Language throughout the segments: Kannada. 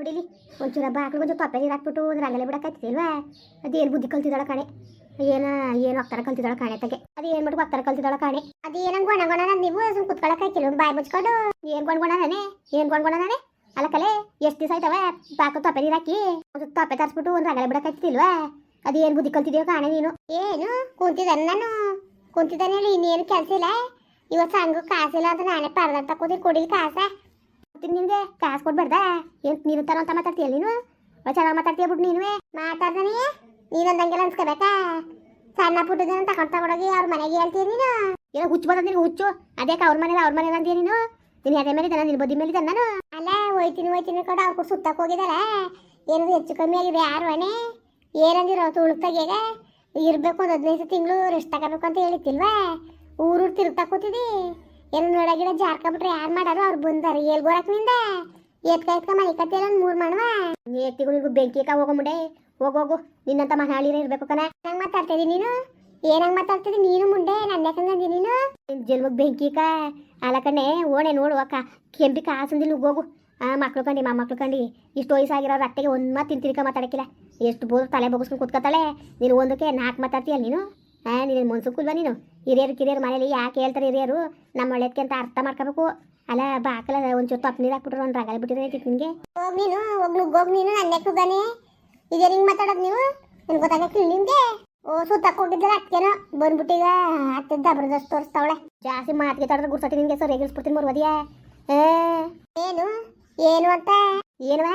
ನೋಡಿಲಿ ಒಂಚೂರು ಹಬ್ಬ ಹಾಕಿ ಒಂಚೂರು ತೊಪ್ಪೆ ನೀರು ಹಾಕ್ಬಿಟ್ಟು ಒಂದು ರಂಗಲೆ ಬಿಡಕ್ಕಾಗ್ತಿಲ್ವಾ ಅದೇನು ಬುದ್ಧಿ ಕಲ್ತಿದ್ದಾಳೆ ಕಾಣೆ. ಏನ, ಏನು ಹೋಗ್ತಾರ ಕಲ್ತಿದ್ದಾಳೆ ಕಾಣೆ ತಗೆ ಅದು ಏನು ಮಾಡ್ಬೇಕು ಹೋಗ್ತಾರ ಕಲ್ತಿದ್ದಾಳೆ ಕಾಣೆ. ಅದು ಏನಂಗ್ ಗೊಣ ಗೊಣ ನೀವು? ಸುಮ್ ಕುತ್ಕೊಳಕ್ಕಾಯ್ತಿಲ್ಲ ಬಾಯಿ ಮುಚ್ಕೊಂಡು. ಏನು ಗೊಂಡ್ಗೊಣ ನಾನೇ ಏನು ಗೊಂಡ್ಗೊಣ ನಾನೇ ಅಲ್ಲ ಕಲೆ, ಎಷ್ಟು ದಿವಸ ಆಯ್ತವ ಪಾಕ ತೊಪ್ಪೆ ನೀರು ಹಾಕಿ? ಒಂದು ತೊಪ್ಪೆ ತರಿಸ್ಬಿಟ್ಟು ಒಂದು ರಂಗಲೆ ಅದು ಅದೇನು ಬುದ್ಧಿ ಕಲ್ತಿದ್ಯೋ ಕಾಣೆ ನೀನು. ಏನು? ಕುಂತಿದ್ದಾನೆ ನಾನು. ಕುಂತಿದ್ದಾನೆ ಹೇಳಿ, ಇನ್ನೇನು ಕೆಲಸ ಇಲ್ಲ? ಇವತ್ತು ಸಂಘ ಕಾಸಿಲ್ಲ ಅಂತ ನಾನೇ ಪರದಾಗ ತಕೋತೀನಿ ಕೊಡಿಲಿ ಕಾಸ. ಕೊಡ್ತೀನಿ ನಿನ್ಗೆ ಕಾಸು ಕೊಡ್ಬಾರ್ದಾ? ಏನ್ ನೀನು ತರ ಅಂತ ಮಾತಾಡ್ತೀಯ ನೀನು? ಚೆನ್ನಾಗಿ ಮಾತಾಡ್ತೀಯ ಬಿಟ್ಟು ನೀನುವೆ. ಮಾತಾಡ್ದಾನೆ ನೀನೊಂದಂಗೆಲ್ಲ ಅನ್ಸ್ಕೋಬೇಕಾ? ಸಣ್ಣ ಪುಟ್ಟದನ್ನ ತಗೊಂಡ್ ತಗೊಂಡೋಗಿ ಅವ್ರ ಮನೆಗೆ ಹೇಳ್ತೀಯ ನೀನು? ಏನೋ ಹುಚ್ಚು ಬಂದ ನೀನು, ಹುಚ್ಚು. ಅದೇಕ ಅವ್ರ ಮನೇಲಿ ಅವ್ರ ಮನೇಲಿ ಅಂತೀಯ ನೀನು? ನಿನ್ನ ಅದೇ ಮೇಲೆ ಇದ್ದಾನ ನಿನ್ನ ಬದಿ ಮೇಲೆ ನಾನು? ಅಲ್ಲ, ಹೋಯ್ತೀನಿ ಹೋಯ್ತೀನಿ ಕಡೆ ಅವ್ರು ಸುತ್ತಕ್ಕೆ ಹೋಗಿದಾರ. ಏನಾದ್ರು ಹೆಚ್ಚು ಕಮ್ಮಿ ಆಗಿದೆ ಯಾರು ಅಣೆ ಏನಂದಿರೋ ತುಳುಕ್ತಾಗ ಇರಬೇಕು ಒಂದು ಹದಿನೈದು ತಿಂಗಳು ರೆಸ್ಟ್ ತಗೋಬೇಕು ಅಂತ ಹೇಳಿತ್ತಿಲ್ವಾ ಊರು ತಿರುಗ್ತಾ ಕೂತಿದಿ. ಏನು ನೋಡಗಿಡ ಜಾರ್ಕೊಂಬಿಟ್ರೆ ಯಾರು ಮಾಡಾರು? ಅವ್ರು ಬಂದಾರೆ. ಎಲ್ಲಿ ಗೋರಕ್ನಿಂದ ಎತ್ಕ ಎತ್ಕ ಒಂದು ಮೂರು ಮಾಡುವ ಎತ್ತಿಗೂ ಬೆಂಕಿ ಕ ಹೋಗೋ ಮುಂಡೆ ಹೋಗು ಹೋಗು. ನಿನ್ನಂತ ಮನಾಳಿರ ಇರ್ಬೇಕು ಕಣ. ಹೆಂಗ್ ಮಾತಾಡ್ತಿದಿ ನೀನು? ಏನಂಗ್ ಮಾತಾಡ್ತಿದಿ ನೀನು ಮುಂಡೆ ನನ್ನ ಯಾಕಂದಿ ನೀನು? ನಿನ್ ಜನ್ಮಕ್ ಬೆಂಕಿ ಕ ಅಲ್ಲ ಕಣೆ ಓಣೆ ನೋಡು ಅಕ್ಕ. ಕೆಂಪಿ ಕಾಸಂದಿಲ್ಲ ಹೋಗು. ಆ ಮಕ್ಳು ಕಂಡಿ ಮಕ್ಳು ಕಂಡಿ. ಇಷ್ಟು ವಯಸ್ಸಾಗಿರೋರು ಅತ್ತೆಗೆ ಒಂದು ಮಾತು ತಿಂತಿರ್ಕ ಮಾತಾಡಕ್ಕಿಲ್ಲ ಎಷ್ಟು ಬೋರ್ ತಲೆ ಬಗ್ಸ್ಕೊಂಡು ಕೂತ್ಕೊತಾಳೆ. ನೀನು ಒಂದಕ್ಕೆ ನಾಲ್ಕು ಮಾತಾಡ್ತೀಯಲ್ಲ ನೀನು? ಆ ನೀನು ಮನ್ಸು ಕುಲ್ವಾ ನೀನು? ಹಿರಿಯರು ಕಿರಿಯರು ಮನೇಲಿ ಯಾಕೆ ಹೇಳ್ತಾರೆ ಹಿರಿಯರು? ನಮ್ಮ ಒಳ್ಳೇದಕ್ಕೆ ಅಂತ ಅರ್ಥ ಮಾಡ್ಕೋಬೇಕು. ಅಲ್ಲ ಬಾಕಲ ಒಂಚೂರು ತಪ್ಪು ನೀರು ಹಾಕ್ಬಿಟ್ರು ಒಂದು ರಗಲ್ ಬಿಟ್ಟಿರೋ ನಿಂಗೆ ಹೋಗ್ ನೀನು ಹೋಗ್ ನುಗ್ಗೋಗ್ ನೀನು ನನ್ನ ಕುಗ್ಗಾನೆ ಇದೇ ಹಿಂಗೆ ಮಾತಾಡೋದು ನೀವು? ನಿಮ್ಗೆ ಗೊತ್ತಾಗಕ್ಕೆ ನಿಮಗೆ ಓ ಸುತ್ತಕ್ಕೆ ಹೋಗಿದ್ರೆ ಅಕ್ಕೇನೋ ಬಂದ್ಬಿಟ್ಟೀಗ ಅತ್ತೆ ಜಬರ್ದಸ್ತ್ ತೋರಿಸ್ತಾವಳೆ. ಜಾಸ್ತಿ ಮಾತಿಗೆ ತಡೆದ್ರೆ ಗುರ್ಸತಿ ನಿಮಗೆ ಸರ್ ಎಗಿಸ್ಬಿಡ್ತೀನಿ ಮರ್ವದಿಯಾ ಏನು? ಏನು ಅಂತ? ಏನುವ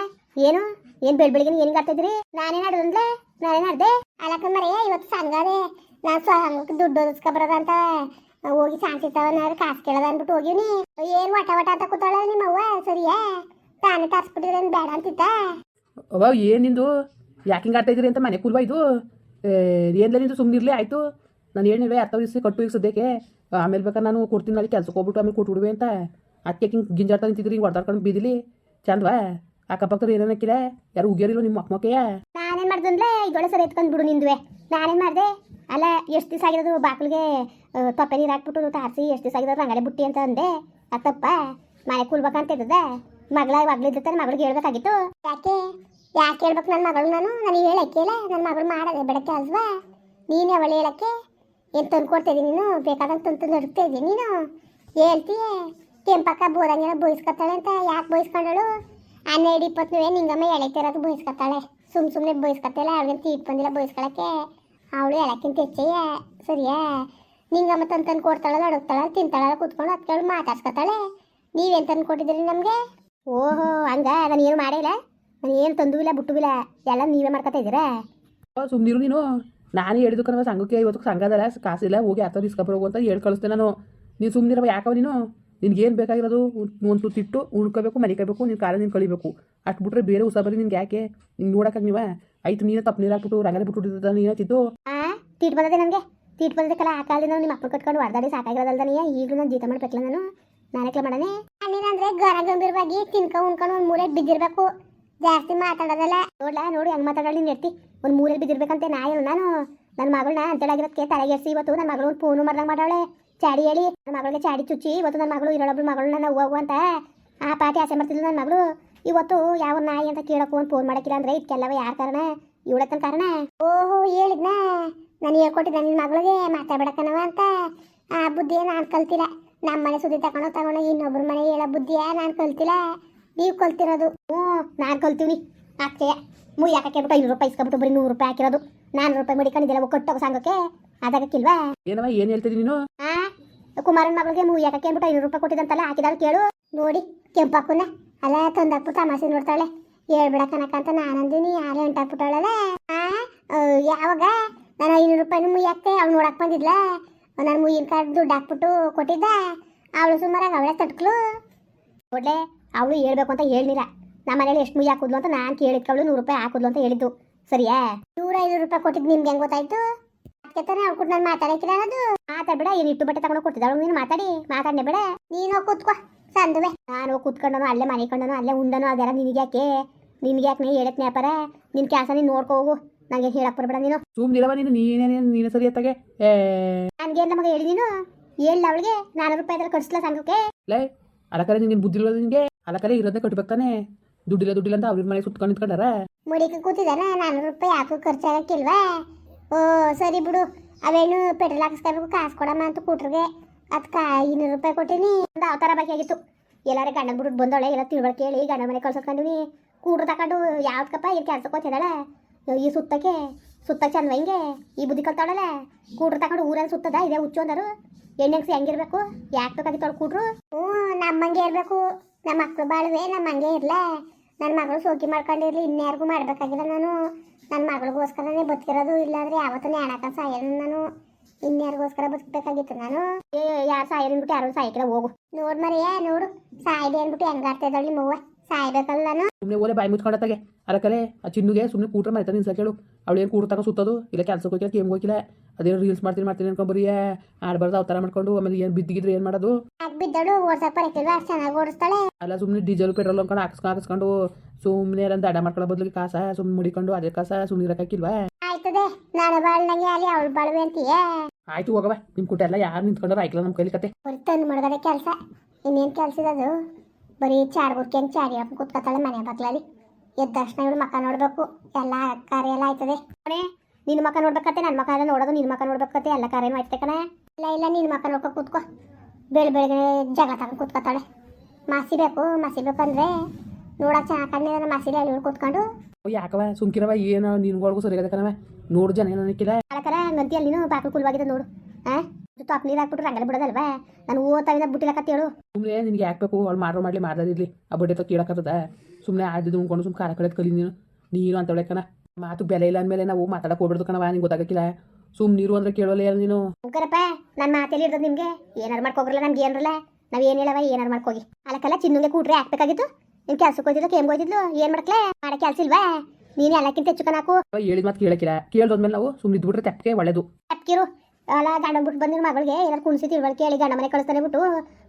ಏನು? ಏನ್ ಬೆಳ್ ಬೆಳಿಗ್ಗೆ ಏನ್ ಆಡ್ತಿದ್ರಿ ನಾನೇ ನಡೆದಂದ್ಲೆ ನಾನೇ ನಡೆದೆ? ಅಲಕ್ಕ ಮರೆ ಇವತ್ತು ಸಂಘದೆ ನಾನು ಸಂಘಕ್ಕೆ ದುಡ್ಡು ಅಂತ ಹೋಗಿ ಸಾಂತಿತ್ತವನ ಕಾಸು ಕೇಳದ ಅಂದ್ಬಿಟ್ಟು ಹೋಗಿವ್ನಿ. ಏನ್ ವಟ ವಟ ಅಂತ ಕೂತಾಳ ನಿಮ್ಮವ್ವ ಸರಿಯಾ? ತಾನೇ ತರ್ಸ್ಬಿಟ್ಟಿದ್ರೇನು ಬೇಡ ಅಂತಿತ್ತ? ಅವ ಏನಿಂದು ಯಾಕೆ ಹಿಂಗೆ ಇದ್ರಿ ಅಂತ ಮನೆ ಕೂಲ್ವಾ ಇದು? ಏನ್ಲ ನಿಂದು ಸುಮ್ಮನಿರ್ಲಿ ಆಯಿತು. ನಾನು ಹೇಳಿವೆ ಅರ್ಥ ವಯಸ್ಸು ಕಟ್ಟು ಈಗ ಸದ್ಯಕ್ಕೆ. ಆಮೇಲೆ ಬೇಕಾದ್ರೆ ನಾನು ಕೊಡ್ತೀನಿ ಅಲ್ಲಿ ಕೆಲ್ಸಕ್ಕೆ ಹೋಗ್ಬಿಟ್ಟು ಆಮೇಲೆ ಕೊಟ್ಬಿಡುವೆ ಅಂತ. ಅದಕ್ಕೆ ಹಿಂಗೆ ಗಿಂಜಾಡ್ತಾ ನಿಂತಿದ್ರಿ ಹಿಂಗೆ ಹೊಡೆದಾಡ್ಕೊಂಡು ಬೀದಿಲಿ. ಚಂದವಾ ಅಕ್ಕಪಕ್ಕದ ಏನೇನು ಹಾಕಿಲ್ಲ ಯಾರು ಉಗಿಯರಿಲ್ಲ ನಿಮ್ಮ ಮಕ್ಕಮಕ್ಕೆಯ ನಾನೇನು ಮಾಡ್ದಂದ್ರೆ ಇದೊಳೆ ಸರಿ ಎತ್ಕೊಂಡು ಬಿಡು ನಿಂದುವೆ. ನಾನೇನು ಮಾಡ್ದೆ? ಅಲ್ಲ, ಎಷ್ಟು ದಿವಸ ಆಗಿರೋದು? ಬಾಕ್ಲಿಗೆ ತೊಪ್ಪೆ ನೀರು ಹಾಕ್ಬಿಟ್ಟು ತಾರಿಸಿ ಎಷ್ಟು ದಿವಸ ಆಗಿರೋದು? ರಂಗಲೆ ಬುಟ್ಟಿ ಅಂತ ಅಂದೆ. ಅತ್ತಪ್ಪ, ಮನೆ ಕೂಲ್ಬೇಕಂತ ಇದ್ದದ. ಮಗಳ ಮಗಳಿದ್ದ ಮಗಳಿಗೆ ಹೇಳ್ಬೇಕಾಗಿತ್ತು. ಯಾಕೆ? ಯಾಕೆ ಹೇಳ್ಬೇಕು ನನ್ನ ಮಗಳು ನಾನು? ನನಗೆ ಹೇಳಕ್ಕೆ ಇಲ್ಲ ನನ್ನ ಮಗಳು ಮಾಡೋದೆ ಬೆಳಕ್ಕೆ ಅಲ್ವಾ? ನೀನು ಅವಳು ಹೇಳಕ್ಕೆ. ಏನು ತಂದು ನೀನು? ಬೇಕಾದಂಗೆ ತಂದು ನಡುಕ್ತಾ ಇದ್ದೀನಿ ನೀನು? ಹೇಳ್ತೀಯ? ಕೆಂಪಕ್ಕ ಬೋದಂಗೆಲ್ಲ ಬೋಯಿಸ್ಕೊತಾಳೆ ಅಂತ. ಯಾಕೆ ಬೋಯಿಸ್ಕೊಂಡಳು? ಹನ್ನೆರಡು ಇಪ್ಪತ್ತು ನಿಂಗಮ್ಮ ಎಳೆತಿರೋದು ಬೋಯಿಸ್ಕೊತಾಳೆ. ಸುಮ್ ಸುಮ್ಮನೆ ಬೋಯಿಸ್ಕೊತಾಳೆ ತೀಟ್ ಬಂದಿಲ್ಲ ಬೋಯಿಸ್ಕೊಳಕ್ಕೆ. ಅವಳು ಎಳಕ್ಕಿಂತ ಹೆಚ್ಚೆಯ ಸರಿಯಾ? ನಿಂಗಮ್ಮ ತಂದು ತಂದು ಕೊಡ್ತಾಳೆ ನಡುಕ್ತಾಳೆ ತಿಂತಾಳೆ ಕೂತ್ಕೊಂಡು ಹತ್ಕೊಂಡು ಮಾತಾಡ್ಸ್ಕೊತಾಳೆ. ನೀವೇನು ತಂದು ಕೊಟ್ಟಿದ್ದೀರಿ ನಮಗೆ? ಓಹೋ, ಹಂಗ? ನಾನು ಏನು ಮಾಡಿಲ್ಲ ನಾನು ಏನು ತಂದು ಇಲ್ಲ, ಬಿಟ್ಟು ಇಲ್ಲ, ಎಲ್ಲ ನೀವೇ ಮಾಡ್ಕೊತಾ ಇದ್ದೀರಾ? ಸುಮ್ಮನಿರು ನೀನು. ನಾನು ಹೇಳಿದ್ದು ಕಣವ ಸಂಘಕ್ಕೆ ಇವತ್ತು ಸಂಘದಲ್ಲ ಕಾಸಿಲ್ಲ ಹೋಗಿ ಅರ್ಥ ಇಸ್ಕೊಬರೋಗು ಅಂತ ಹೇಳಿ ಕಳಿಸ್ತೆ ನಾನು. ನೀನು ಸುಮ್ಮನಿರವ ಯಾಕವ ನೀನು? ನಿನ್ಗೇನು ಬೇಕಾಗಿರೋದು? ಒಂದು ತುತ್ತಿಟ್ಟು ಉಣ್ಕೋಬೇಕು ಮನಿಕೋಬೇಕು ನೀನು ಕಾಲ ನೀನು ಕಳಿಬೇಕು. ಅಷ್ಟು ಬಿಟ್ರೆ ಬೇರೆ ಉಸಾ ಬರೀ ನಿನ್ಗೆ ಯಾಕೆ? ನಿಂಗೆ ನೋಡಕ್ಕೆ ನೀವ? ಆಯ್ತು ನೀನೇ ತಪ್ಪು ನೀರು ಹಾಕ್ಬಿಟ್ಟು ರಂಗಲೆ ಬಿಟ್ಟು ನೀನು ತಿದ್ದು? ಆ ತೀಟ್ ಬಂದದೆ ನನಗೆ? ತೀಟ್ ಬಂದದಕ್ಕೆಲ್ಲ ಆ ಕಾಲದಿಂದ ನಿಮ್ಮ ಅಪ್ಪ ಕಟ್ಕೊಂಡು ಹೊಡೆದಾಡಿ ಸಾಕಾಗಿರೋದಲ್ದ ನೀ? ಈಗಲೂ ನಾನು ಜೀತ ಮಾಡ್ಬೇಕಲ್ಲ ನಾನು. ನಾನಕ್ಕೆ ಮಾಡನೆ ಅಂದ್ರೆ ಗರ ಗಂಭೀರವಾಗಿ ತಿನ್ಕೊ ಉಣ್ಕೊಂಡು ಒಂದು ಮೂಲೆ ಬಿದ್ದಿರಬೇಕು. ಜಾಸ್ತಿ ಮಾತಾಡೋದಲ್ಲ. ನೋಡ್ಲಾ ನೋಡಿ ಹಂಗೆ ಮಾತಾಡೋದು ನೀನು ಎತ್ತಿ ಒಂದು ಮೂಲೆ ಬಿದ್ದಿರ್ಬೇಕಂತೆ ನಾ ನಾನು. ನನ್ನ ಮಗಳನ್ನ ಅಂತೇಳಾಗಿರೋದಕ್ಕೆ ತಲೆಗೆಸಿ ಇವತ್ತು ನನ್ನ ಮಗಳು ಫೋನು ಮಾಡ್ದಂಗೆ ಮಾಡಾಳೆ ಚಾಡಿ ಹೇಳಿ ನನ್ನ ಮಗಳಿಗೆ ಚಾಡಿ ಚುಚ್ಚಿ ಇವತ್ತು ನನ್ನ ಮಗಳು ಇರೋಳೊಬ್ಳು ಮಗಳು ನನ್ನ ಹೋಗು ಅಂತ ಆ ಪಾಟಿ ಆಸೆ ಮಾಡ್ತಿದ್ಲು ನನ್ನ ಮಗಳು. ಇವತ್ತು ಯಾವ ನಾಯಿ ಅಂತ ಕೇಳೋಕೆ ಒಂದು ಫೋನ್ ಮಾಡಕ್ಕಿಲ್ಲ ಅಂದ್ರೆ ಇದಕ್ಕೆಲ್ಲವ ಯಾರ ಕಾರಣ? ಇವಳತ್ತನ ಕಾರಣ? ಓಹೋ ಹೇಳಿದ್ನ. ನಾನು ಹೇಳ್ಕೊಟ್ಟಿದ್ದೆ ನನ್ನ ಮಗಳಿಗೆ ಮಾತಾಡ್ಬೇಡಕ್ಕನವ ಅಂತ. ಆ ಬುದ್ಧಿಯ ನಾನು ಕಲ್ತಿಲ್ಲ. ನಮ್ಮ ಮನೆ ಸುದ್ದಿ ತಗೊಂಡು ತಗೊಂಡು ಇನ್ನೊಬ್ರ ಮನೆ ಹೇಳೋ ಬುದ್ಧಿಯ ನಾನು ಕಲ್ತಿಲ್ಲ. ನೀವು ಕಲ್ತಿರೋದು. ಹ್ಞೂ ನಾನು ಕಲ್ತೀನಿ. ಅಕ್ಕೆ ಮೂ ಯಾಕೆ ಕೇಳ್ಬಿಟ್ಟು ಐನೂರು ರೂಪಾಯಿ ಇಸ್ಕೊಬಿಟ್ಟು ಬರೀ ನೂರು ರೂಪಾಯಿ ಹಾಕಿರೋದು. ನಾನ್ನೂರು ರೂಪಾಯಿ ಮಡಿಕೊಂಡಿದ್ದೆಲ್ಲ ಕೊಟ್ಟೋಗ ಸಂಘಕ್ಕೆ ಅದಕ್ಕಿಲ್ವಾ ಏನವ ಏನು ಹೇಳ್ತಿದ್ದೀನಿ ನೀನು? ಆ ಕುಮಾರನ ಮಗಳಿಗೆ ಮೂವಿ ಯಾಕೆ ಅಂದ್ಬಿಟ್ಟು ಐನೂರು ರೂಪಾಯಿ ಕೊಟ್ಟಿದಂತಲ್ಲ ಹಾಕಿದಾಳು ಕೇಳು. ನೋಡಿ, ಕೆಂಪಕ್ಕುನ. ಅಲ್ಲ, ತಂದಾಕ್ಬಿಟ್ಟು ತಮಾಷೆ ನೋಡ್ತಾಳೆ. ಹೇಳ್ಬಿಡ ಕನಕಂತ ನಾನಂದಿನಿ ಯಾರೇ ಹೊಂಟಾಕ್ಬಿಟ್ಟಾಳಲ್ಲ ಯಾವಾಗ? ನಾನು ಐನೂರು ರೂಪಾಯಿನ ಮೂವಿ ಹಾಕ್ತೆ ಅವ್ಳು ನೋಡಕ್ ಬಂದಿದ್ಲ. ನಾನು ಮುಯ್ಯಿನ ಕಾರ್ಡ್ ದುಡ್ಡು ಹಾಕ್ಬಿಟ್ಟು ಕೊಟ್ಟಿದ್ದ. ಅವಳು ಸುಮಾರಾಗಿ ಅವಳೇ ತಟ್ಕಳು. ನೋಡ್ಲೆ, ಅವಳು ಹೇಳ್ಬೇಕು ಅಂತ ಹೇಳಿಲ್ಲ ನಮ್ಮ ಮನೇಲಿ ಎಷ್ಟು ಮೂವಿ ಹಾಕಿದ್ಲು ಅಂತ ನಾನು ಕೇಳಿದ್ಕವಳು ನೂರು ರೂಪಾಯಿ ಹಾಕಿದ್ಲು ಅಂತ ಹೇಳಿದ್ದು. ಸರಿಯಾ? ನೂರ ಐನೂರು ರೂಪಾಯಿ ಕೊಟ್ಟಿದ್ದು ನಿಮ್ಗೆ ಹೆಂಗೆ ಗೊತ್ತಾಯ್ತು? ಅದಕ್ಕೆ ತಾನೇ ಅವ್ಳು ಕೂಡ ನಾನು ಮಾತಾಡಕಿಲ್ಲ ಅನ್ನೋದು. ಮಾತಾಡ್ಬೇಡ ಏನು ಇಟ್ಟು ಬಟ್ಟೆ ತಗೊಂಡು ಕೊಟ್ಟಿದ್ದಾಳು ನೀನು ಮಾತಾಡಿ. ಮಾತಾಡ್ನೆ ಬೇಡ. ನೀನು ಹೋಗ್ ಕೂತ್ಕೋ. ಸಂದುವೆ. ನಾನು ಕೂತ್ಕೊಂಡನು ಅಲ್ಲೇ ಮನೆ ಕಂಡನು ಅಲ್ಲೇ ಉಂಡನು ಅದೆಲ್ಲ ನಿನಗೆ ಯಾಕೆ? ನಿನ್ಗೆ ಯಾಕೆ ನೀ ಹೇಳಕ್ ನ್ಯಾಪಾರ ನಿನ್ನ ಕೆಲಸ ನೀನು ನೋಡ್ಕೋ ಹೋಗು. ನನಗೆ ಹೇಳಕ್ ಬರ್ಬೇಡ ನೀನು. ಸುಮ್ಮನಿರವ ನೀನು ನೀನೇನೇನು ನೀನು ಸರಿ ಅತ್ತಾಗೆ. ಏ. ನನಗೆ ಎಲ್ಲ ಮಗ ಹೇಳಿ ನೀನು? ಹೇಳ ಅವಳಿಗೆ ನಾನೂರು ರೂಪಾಯಿ ಕಟ್ಸ್ಲ ಸಂಘಕ್ಕೆ ಲೇ ಅಲಕರೆ ನಿನ್ ಬುದ್ಧಿ ಇರೋದು ನಿನಗೆ? ಅಲಕರೆ ಇರೋದನ್ನ ಕಟ್ಬೇಕು ತಾನೆ ದುಡ್ಡಿಲ್ಲ ದುಡ್ಡಿಲ್ಲ ಅಂತ ಅವ್ರ ಮನೆ ಸುತ್ಕೊಂಡು ನಿಂತ್ಕೊಂಡಾರ ಮುಡಿಕೆ ಕೂತಿದಾರ ನಾನೂರು ರೂಪಾಯಿ ಯಾಕೂ ಖರ್ಚಾಗಕ್ಕಿಲ್ವಾ? ಓ, ಸರಿ ಬಿಡು. ಅವೇನು ಪೆಟ್ರೋಲ್ ಹಾಕಿಸ್ಕೋಬೇಕು ಕಾಸು ಕೊಡಮ್ಮ ಅಂತ ಕೂಟ್ರಿಗೆ. ಅದಕ್ಕೆ ಇನ್ನೂರು ರೂಪಾಯಿ ಕೊಟ್ಟಿನಿ. ಒಂದು ಅವತಾರ ಆಗಿತ್ತು. ಎಲ್ಲಾರ ಗಂಡ ಬಿಟ್ಟು ಬಂದವಳೆ, ಎಲ್ಲ ತಿಳ್ಕೊಳ್ ಕೇಳಿ ಗಂಡ ಮನೆ ಕಳ್ಸೋಕೊಂಡಿನಿ ಕೂಡ್ರು ತಗೊಂಡು ಯಾವ್ದಕ್ಕಪ್ಪ ಇಲ್ಲಿ ಕೆಲ್ಸಕ್ಕೆ ಹೋಗ್ತಿದ್ದಾಳೆ? ಈ ಸುತ್ತಕ್ಕೆ ಸುತ್ತ ಚಂದ ಈ ಬುದ್ಧಿ ಕಲ್ತಾಳಲ್ಲ? ಕೂಡ್ರು ತಗೊಂಡು ಊರಲ್ಲಿ ಸುತ್ತದ? ಇದೇ ಹುಚ್ಚು ಅಂದರು ಹೆಣ್ಣೆಗ್ಸಿ ಹೆಂಗಿರ್ಬೇಕು? ಯಾಕೆ ಬೇಕಾಗಿತ್ತು ಅವ್ಳು ಕೂಡ್ರು? ಹ್ಞೂ, ನಮ್ಮಂಗೆ ಇರಬೇಕು. ನಮ್ಮ ಮಕ್ಕಳು ಬಾಳುವೆ ನಮ್ಮ ಹಂಗೆ ಇರಲೇ. ನನ್ನ ಮಗಳು ಸೋಕಿ ಮಾಡ್ಕೊಂಡಿರಲಿ, ಇನ್ಯಾರಿಗೂ ಮಾಡಬೇಕಾಗಿಲ್ಲ ನಾನು. ನನ್ನ ಮಗಳಿಗೋಸ್ಕರನೇ ಬದುಕಿರೋದು ಇಲ್ಲಾಂದ್ರೆ ಯಾವತ್ತೂ ಹೇಳಕ್ಕ ಸಾಯಲ್ಲ ನಾನು. ಇನ್ಯಾರಿಗೋಸ್ಕರ ಬದುಕಬೇಕಾಗಿತ್ತು ನಾನು. ಯಾರು ಸಾಯರ್ ಅಂದ್ಬಿಟ್ಟು ಯಾರು ಸಾಯ್ಕಿಲ್ಲ ಹೋಗು. ನೋಡ್ ಮರಿಯೇ, ನೋಡು. ಸಾಯಿದೆ ಅಂದ್ಬಿಟ್ಟು ಹೆಂಗಾಡ್ತಾ ಇದ್ದಾಳೆ ನಿಮ್ಮವ್ವ. ಸಾಯ್ಬೇಕಲ್ಲ ನಾನು ಸುಮ್ಮನೆ ಓಲೆ ಬಾಯಿ ಮುಚ್ಕೊಂಡತ್ತಾಗೆ. ಅರಕಲೆ ಆ ಚಿನ್ನುಗೆ ಸುಮ್ಮನೆ ಕೂಟ್ರೆ ಮೈತಾ ನಿನ್ಸ ಕೇಳು ಅವಳು ಏನು ಕೂಡ್ರು ಸುತ್ತದು? ಇಲ್ಲ ಕ್ಯಾನ್ಸಲ್ ಹೋಗಿಲ್ಲ ಕೇಮ್ ಹೋಗಿಲ್ಲ ಅದೇನು ರೀಲ್ಸ್ ಮಾಡ್ತೀನಿ ಮಾಡ್ತೀನಿ ಅನ್ಕೊಂಬರಿ ಆಡ್ಬಾರ್ದು ಅವತಾರ ಮಾಡ್ಕೊಂಡು ಆಮೇಲೆ ಏನು ಬಿದ್ದಿಗಿದ್ರೆ ಏನು ಮಾಡೋದು? ಬಿದ್ದಳು? ಓಡ್ಸಕ್ ಬರಕಿಲ್ವಾ? ಚೆನ್ನಾಗಿ ಓಡಿಸ್ತಾಳೆ. ಅಲ್ಲ ಸುಮ್ಮನೆ ಡೀಸೆಲ್ ಪೆಟ್ರೋಲ್ ಅನ್ಕೊಂಡು ಹಾಕ್ಸ್ಕೊಂಡು ಹಾಕಿಸ್ಕೊಂಡು ಸುಮ್ಮನೆ ಅಂತ ಅಡ ಮಾಡ್ಕೊಳ್ಳೋ ಬದಲಿಗೆ ಕಾಸ ಸುಮ್ಮನೆ ಮುಡಿಕೊಂಡು ಅದೇ ಕಾಸ ಸುಮ್ಮನೆ ಇರೋಕ್ಕಾಕಿಲ್ವಾ ಆಯ್ತದೆ ನಾನು ಬಾಳ್ನಂಗೆ ಅಲ್ಲಿ ಅವಳು ಬಾಳ್ವೆ ಅಂತೀಯೇ? ಆಯ್ತು ಹೋಗವ ನಿಮ್ ಕುಟ ಎಲ್ಲ ಯಾರು ನಿಂತ್ಕೊಂಡ್ರೆ ಆಯ್ಕಲ್ಲ ನಮ್ಮ ಕೈಲಿ ಕತೆ. ಬರೀ ತಂದು ಮಡಗದೆ ಕೆಲಸ. ಇನ್ನೇನು ಕೆಲಸ ಇರೋದು ಬರೀ ಚಾಡ್ ಹಂಗೆ ಚಾಡಿ ಅಪ್ಪ ಕೂತ್ಕೊತಾಳೆ ಮನೆ ಬಕ್ಲಲ್ಲಿ ಎದ್ದ ತಕ್ಷಣ ಇವಳು ಮಕ್ಕ ನೋಡ್ಬೇಕು. ಎಲ್ಲ ಕಾರ್ಯ ಎಲ್ಲ ಆಯ್ತದೆ. ಅಣೆ ನಿನ್ನ ಮಕ್ಕ ನೋಡ್ಬೇಕತ್ತೆ ನನ್ನ ಮಕ್ಕ ಎಲ್ಲ ನೋಡೋದು ನಿನ್ನ ಮಕ್ಕ ನೋಡ್ಬೇಕತ್ತೆ ಎಲ್ಲ ಕಾರ್ಯ ಮಾಡ್ತೇ ಕಣ? ಇಲ್ಲ ಇಲ್ಲ ನಿನ್ನ ಮಕ್ಕ ನೋಡ್ಕೊ ಕೂತ್ಕೋ. ಬೆಳ ಬೆಳಗ್ಗೆ ಜಗ ತಗೊಂಡು ಕೂತ್ಕೊತಾಳೆ. ಮಾಸಿ ಬೇಕು ಮಾಸಿ ಬೇಕಂದ್ರೆ ನೋಡಕ್ಕೆ ಚೆನ್ನಾಗಿ ಮಾಸಿ ಮಾಸಿಲಿ ಅಲ್ಲಿ ಕೂತ್ಕೊಂಡು. ಯಾಕವ ಸುಮ್ಕಿರವ ಏನೋ ನಿನ್ಗೊಳಗೂ ಸರಿ ಕಣವ ನೋಡು ಜನ ಏನು ಕರ ಮಧ್ಯ ಗಂತಿ ಅಲ್ಲಿ ಬಾಕಲು ಕುಲ್ವಾಗಿದೆ ನೋಡು. ಹಾಂ ತಾಪ್ ನೀರು ಹಾಕ್ಬಿಟ್ರೆ ಹಂಗೆಲ್ಲ ಬಿಡೋದಲ್ವಾ? ನಾನು ಓದ್ತಾವಿಂದ ಬುಟ್ಟಿಲಕತ್ತೇಳು ಸುಮ್ಮನೆ ನಿನಗೆ ಹಾಕ್ಬೇಕು ಬೇಕು? ಅವ್ಳು ಮಾಡೋ ಮಾಡಲಿ ಮಾಡ್ದಿರ್ಲಿ ಆ ಬಡ್ಡೆ ತ ಕೀಳಕ್ಕದ ಸುಮ್ಮನೆ ಆಡಿದ್ದು ಉಣ್ಕೊಂಡು ಸುಮ್ಮನೆ ಖಾರ ಕಳೆದು ಕಲಿ ನೀನು ನೀನು ಅಂತ ಕಣ. ಮಾತು ಬೆಲೆ ಇಲ್ಲ ಅಂದಮೇಲೆ ನಾವು ಮಾತಾಡಕ್ಕೆ ಹೋಗ್ಬಿಡ್ದು ಕಣವ ನಿಂಗೆ ಗೊತ್ತಾಗಕ್ಕಿಲ್ಲ. ಸುಮ್ ನೀರು ಅಂದ್ರೆ ಕೇಳೋಲ್ಲ ನೀನು? ಕರಪ್ಪ ನನ್ನ ಮಾತೇಲಿ ಇರ್ತದ ನಿಮಗೆ. ಏನಾರು ಮಾಡ್ಕೋಗ್ರಲ್ಲ ನಮ್ಗೆ ಏನರಲ್ಲ? ನಾವು ಏನು ಹೇಳವ ಏನಾರು ಮಾಡ್ಕೋಗಿ ಅಲ್ಲಕ್ಕೆಲ್ಲ ಚಿನ್ನುಗೆ ಕೂಟ್ರೆ ಹಾಕ್ಬೇಕಾಗಿತ್ತು ನಿನ್ ಕೆಲ್ಸಕ್ಕೆ ಹೋಗಿದ್ದು ಕೇಮ್ ಹೋಗಿದ್ಲು ಏನು ಮಾಡಕ್ಲೆ? ಮಾಡೋ ಕೆಲ್ಸ ಇಲ್ವಾ? ನೀನು ಎಲ್ಲಕ್ಕಿಂತ ಹೆಚ್ಚು ಕಣಾಕು. ಹೇಳಿದ ಮಾತು ಕೇಳಕ್ಕಿಲ್ಲ. ಕೇಳ್ದೋದ್ಮೇಲೆ ನಾವು ಸುಮ್ಮನೆ ಇದ್ಬಿಟ್ರೆ ತಪ್ಪಿಗೆ ಒಳ್ಳೇದು. ತಪ್ಕಿರು ಅಲ್ಲ ಗಂಡ ಬಿಟ್ಟು ಬಂದಿರ ಮಗಳಿಗೆ ಏನಾರು ಕುಣಿಸಿ ತಿಳ್ವಳಿಕೆ ಹೇಳಿ ಗಂಡ ಮನೆ ಕಳಿಸ್ತಾನೆ ಬಿಟ್ಟು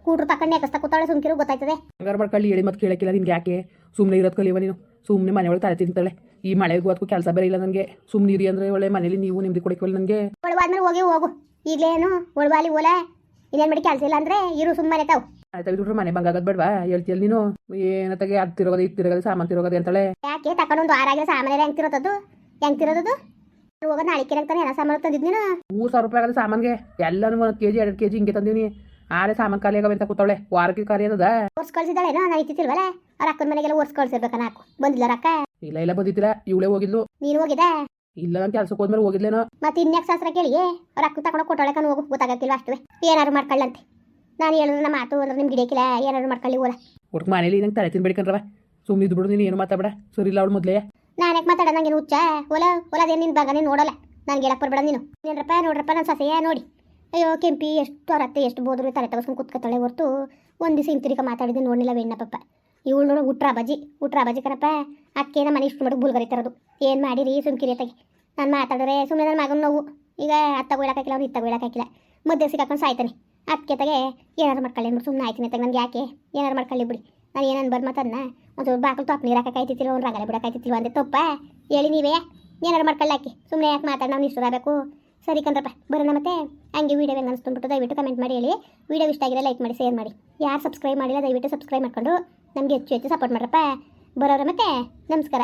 ಕೂಟ್ರು ತಕೊಂಡು ನೆಕಸ್ತಾ ಕೂತಾಳೆ ಸುಮ್ಕಿರು ಗೊತ್ತಾಯ್ತದೆ. ಹಂಗಾರೆ ಮಾಡ್ಕೊಳ್ಳಿ ಹೇಳಿ ಮತ್ತೆ ಕೇಳಕ್ಕಿಲ್ಲ ನಿನ್ಗೆ ಯಾಕೆ? ಸುಮ್ಮನೆ ಇರೋದು ಕಲಿಯುವ ನೀನು. ಸುಮ್ಮನೆ ಮನೆ ಒಳಗೆ ತಲೆ ತಿಂತಾಳೆ. ಈ ಮಳೆ ಅದಕ್ಕೂ ಕೆಲಸ ಬೇರೆ ಇಲ್ಲ ನನಗೆ. ಸುಮ್ಮನೆ ಇರಿ ಅಂದರೆ ಒಳ್ಳೆ ಮನೇಲಿ ನೀವು ನಿಮ್ದು ಕೊಡಿಕೊಳ್ಳಿ ನನಗೆ. ಒಳವಾದ್ಮೇಲೆ ಹೋಗಿ ಹೋಗು. ಈಗಲೇನು ಒಳವಾಲಿ ಓಲೆ. ಇನ್ನೇನು ಮಾಡಿ ಕೆಲಸ ಇಲ್ಲ ಅಂದ್ರೆ ಇರು ಸುಮ್ಮನೆ ತಾವು. ಆಯ್ತಾ ಬಿಟ್ಟು ಮನೆ ಬಂಗಾಗದ್ ಬೇಡವಾ? ಹೇಳ್ತೀಯಲ್ಲ ನೀನು? ಏನತ್ತಾಗೆ ಅದು ತಿರೋದು ಇದು ತಿರೋದು ಸಾಮಾನು ತಿರೋಗದೆ ಅಂತಾಳೆ. ಯಾಕೆ ತಕೊಂಡು ಒಂದು ವಾರ ಆಗಿದೆ ಸಾಮಾನ್ಯ ಹೆಂಗ್ ತಿರೋತದ್ದು ಹೆಂಗ್ ತಿರೋದದು ಹೋಗೋದು ನಾಳೆ ಸಾಮಾನು ತಂದಿದ್ ನೀನು? ಮೂರು ಸಾವಿರ ರೂಪಾಯಿ ಆಗದ ಸಾಮಾನ್ಗೆ. ಎಲ್ಲನೂ ಒಂದು ಕೆಜಿ ಎರಡು ಕೆ ಜಿ ಹಿಂಗೆ ತಂದಿವ್ನಿ. ಆರೆ ಸಾಮಾನು ಖಾಲಿ ಆಗವೆ ಅಂತ ಕೂತಾಳೆ ವಾರಕ್ಕೆ ಖಾಲಿ ಅದ ಓರ್ಸ್ ಕಳ್ಸಿದ್ದಾಳೆ ನಾನು ಇತ್ತಿಲ್ವಲ್ಲ ಅವ್ರ ಅಕ್ಕನ ಮನೆಗೆಲ್ಲ ಓರ್ಸ್ ಕಳ್ಸಿರ್ಬೇಕ ನಾಕು ಬಂದಿಲ್ಲ ಅವ್ರ ಅಕ್ಕ ಇಲ್ಲ ಇಲ್ಲ ಬಂದಿದ್ದಿಲ್ಲ. ಇವಳೇ ಹೋಗಿದ್ಲು. ನೀನು ಹೋಗಿದ್ದೆ ಇಲ್ಲ ನಾನು ಕೆಲ್ಸಕ್ಕೆ ಹೋದ್ಮೇಲೆ ಹೋಗಿದ್ಲೇನೋ. ಮತ್ತೆ ಇನ್ಯಾಕ್ ಶಾಸ್ತ್ರ ಕೇಳಿ? ಅವ್ರ ಅಕ್ಕ ತಗೊಂಡು ಕೊಟ್ಟೊಳೆ ಕಣ್ ಹೋಗು. ಗೊತ್ತಾಗಕ್ಕಿಲ್ವ ಅಷ್ಟೇ? ಏನಾರು ಮಾಡ್ಕೊಳ್ಳಂತೆ. ನಾನು ಹೇಳಿದ್ರೆ ನಮ್ಮ ಮಾತು ಅಂದ್ರೆ ನಿಮ್ಗೆ ಗಿಡಕ್ಕಿಲ್ಲ ಏನಾರು ಮಾಡ್ಕೊಳ್ಳಿ ಓಲ ಒಟ್ಟು ಮನೇಲಿ ನಂಗೆ ತಲೆ ತಿನ್ಬೇಡಿಕಂದ್ರವ ಸುಮ್ಮನೆ ಇದ್ಬಿಡು ನೀನು ಏನು ಮಾತಾಡ ಸರಿ ಇಲ್ಲ ಅವಳು ಮೊದಲೇ. ನಾನು ಯಾಕೆ ಮಾತಾಡ ನಂಗೇನು ಹುಚ್ಚ? ಹೊಲ, ಹೊಲದೇನು ನಿನ್ನ ಭಾಗ ನೀನು ನೋಡಲ್ಲ. ನಾನು ಹೇಳಕ್ ಬರಬೇಡ ನೀನು. ನೀನ್ರಪ್ಪ ನೋಡ್ರಪ್ಪ ನನ್ನ ಸಸೆಯ ನೋಡಿ. ಅಯ್ಯೋ, ಕೆಂಪಿ, ಎಷ್ಟು ಅರತ್ತೆ ಎಷ್ಟು ಬೋದ್ರು ತಲೆ ತಗಸ್ಕೊಂಡು ಕುತ್ಕೊತಾಳೆ ಹೊರ್ತು. ಒಂದು ದಿವಸ ಹಿಂತಿರಿಕ ಮಾತಾಡಿದ್ದು ನೋಡಲಿಲ್ಲ ವೆಣ್ಣಪ್ಪಪ್ಪ ಇವಳು ನೋಡು, ಉಟ್ರ ಬಾಜಿ ಉಟ್ರ ಬಾಜಿ ಕಣಪ್ಪ. ಅಕ್ಕೇನ ಮನೆ ಇಷ್ಟು ಮಾಡೋದು ಬುಲ್ಗರಿ ತರೋದು. ಏನು ಮಾಡಿರಿ ಸುಮ್ಕಿರಿ ಅತ್ತಾಗೆ ನಾನು ಮಾತಾಡಿದ್ರೆ ಸುಮ್ಮನೆ ನನ್ನ ಮಗನ ನೋವು. ಈಗ ಅತ್ತಾಗ ಹೇಳಕ್ಕಾಗಿಲ್ಲ ಅವ್ನು ಇತ್ತಾಗ ಹೇಳಕ್ಕಾಗಿಲ್ಲ ಮಧ್ಯೆ ಸಿಕ್ಕಾಕೊಂಡು ಸಾಯ್ತಾನೆ. ಅದಕ್ಕೆ ತಗೆ ಏನಾರು ಮಾಡ್ಕೊಳ್ಳಿ ಸುಮ್ಮನೆ ಆಯ್ತೀನಿ ತಗ ನನಗೆ ಯಾಕೆ? ಏನಾರು ಮಾಡ್ಕೊಳ್ಳಿ ಬಿಡಿ. ನಾನು ಏನು ಅನ್ಬಾರ್ದು ಮಾತನ್ನ ಒಂದು ಬಾಕಲು ತಪ್ಪು ನೀರು ಹಾಕಕ್ಕಾಯ್ತಿತ್ತಿಲ್ಲ ಒಂದು ರಂಗಲೆ ಬಿಡಕ್ಕಾಯ್ತಿತ್ತಿಲ್ಲ ಅಂದೆ ತಪ್ಪ. ಹೇಳಿ ನೀವೇ, ಏನಾರು ಮಾಡ್ಕೊಳ್ಳಾಕಿ ಸುಮ್ಮನೆ ಯಾಕೆ ಮಾತಾಡಿ, ನಾವು ಇಷ್ಟರಾಗಬೇಕು ಸರಿ ಕಂದ್ರಪ್ಪ, ಬರೋಣ ಮತ್ತೆ. ಹಂಗೆ ವೀಡಿಯೋ ಹೆಂಗೆ ಅನಿಸ್ತು ದಯವಿಟ್ಟು ಕಮೆಂಟ್ ಮಾಡಿ ಹೇಳಿ. ವೀಡಿಯೋ ಇಷ್ಟ ಆಗಿದೆ ಲೈಕ್ ಮಾಡಿ ಶೇರ್ ಮಾಡಿ. ಯಾರು ಸಬ್ಸ್ಕ್ರೈಬ್ ಮಾಡಿಲ್ಲ, ದಯವಿಟ್ಟು ಸಬ್ಸ್ಕ್ರೈಬ್ ಮಾಡ್ಕೊಂಡು ನಮಗೆ ಹೆಚ್ಚು ಹೆಚ್ಚು ಸಪೋರ್ಟ್ ಮಾಡ್ರಪ್ಪ. ಬರೋರ ಮತ್ತೆ, ನಮಸ್ಕಾರ.